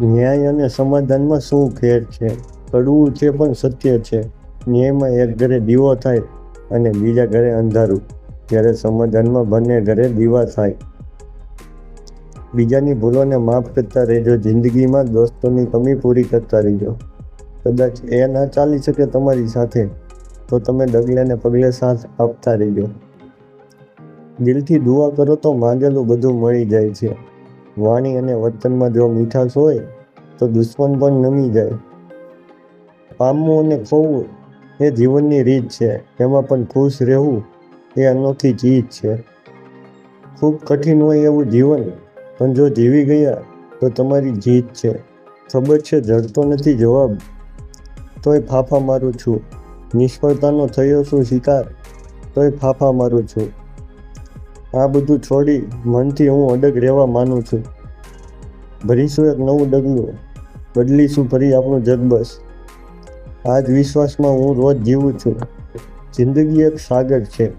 ન્યાય અને સમાધાનમાં શું ફેર છે? કડવું છે પણ સત્ય છે. ન્યાયમાં એક ઘરે દીવો થાય અને બીજા ઘરે અંધારું. જ્યારે સમાધાનમાં બંને ઘરે દીવા થાય. બીજાની ભૂલોને માફ કરતા રહેજો. જિંદગીમાં દોસ્તોની કમી પૂરી કરતા રહેજો. કદાચ એ ના ચાલી શકે તમારી સાથે, તો તમે ડગલેને પગલે સાથ આપતા રહેજો. દિલથી દુઆ કરો તો માંગેલું બધું મળી જાય છે. વાણી અને વર્તનમાં જો મીઠાશ હોય, તો દુશ્મન પણ નમી જાય. પામવું અને ખોવું એ જીવનની રીત છે. એમાં પણ ખુશ રહેવું એ અનોખી ચીજ છે. ખૂબ કઠિન હોય એવું જીવન, પણ જો જીવી ગયા, તો તમારી જીત છે. ખબર છે, જડતો નથી જવાબ. તોય ફાફા મારું છું. નિષ્ફળતાનો થયો છું શિકાર? તોય ફાફા મારું છું. આ બધું છોડી મનથી હું અડગ રહેવા માનું છું. ભરીશું એક નવું ડગલું. બદલીશું ફરી આપણું જગબસ. આ જ વિશ્વાસમાં હું રોજ જીવું છું. જિંદગી એક સાગર છે.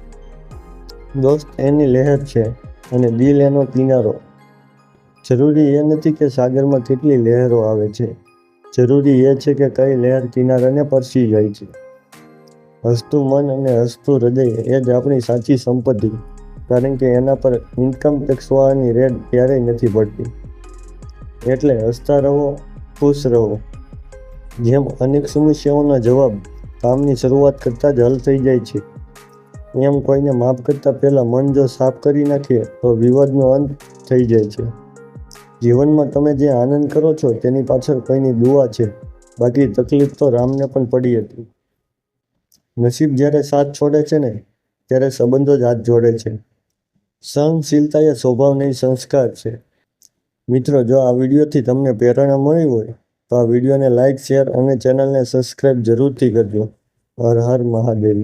દોસ્ત એની લહેર છે અને દિલ એનો કિનારો. જરૂરી એ નથી કે સાગરમાં કેટલી લહેરો આવે છે. જરૂરી એ છે કે કઈ લહેર કિનારાને પરસી જાય છે. હસતું મન અને હસતું હૃદય એ જ આપણી સાચી સંપત્તિ. કારણ કે એના પર ઇન્કમ ટેક્સ વાળાની રેડ ક્યારેય નથી પડતી. એટલે હસતા રહો, ખુશ રહો. જેમ અનેક સમસ્યાઓના જવાબ કામની શરૂઆત કરતાં જ હલ થઈ જાય છે. એમ કોઈને માફ કરતાં પહેલાં મન જો સાફ કરી નાખીએ તો વિવાદનો અંત થઈ જાય છે. જીવનમાં તમે જે આનંદ કરો છો, તેની પાછળ કોઈની દુઆ છે. બાકી તકલીફ તો રામને પણ પડી હતી. નસીબ જ્યારે સાથ છોડે છે ને, ત્યારે સંબંધો જ હાથ જોડે છે. સહનશીલતા એ સ્વભાવ નહીં સંસ્કાર છે. મિત્રો, જો આ વિડીયોથી તમને પ્રેરણા મળી હોય, તો આ વિડીયોને લાઇક શેર અને ચેનલને સબસ્ક્રાઈબ જરૂરથી કરજો. હર હર મહાદેવ.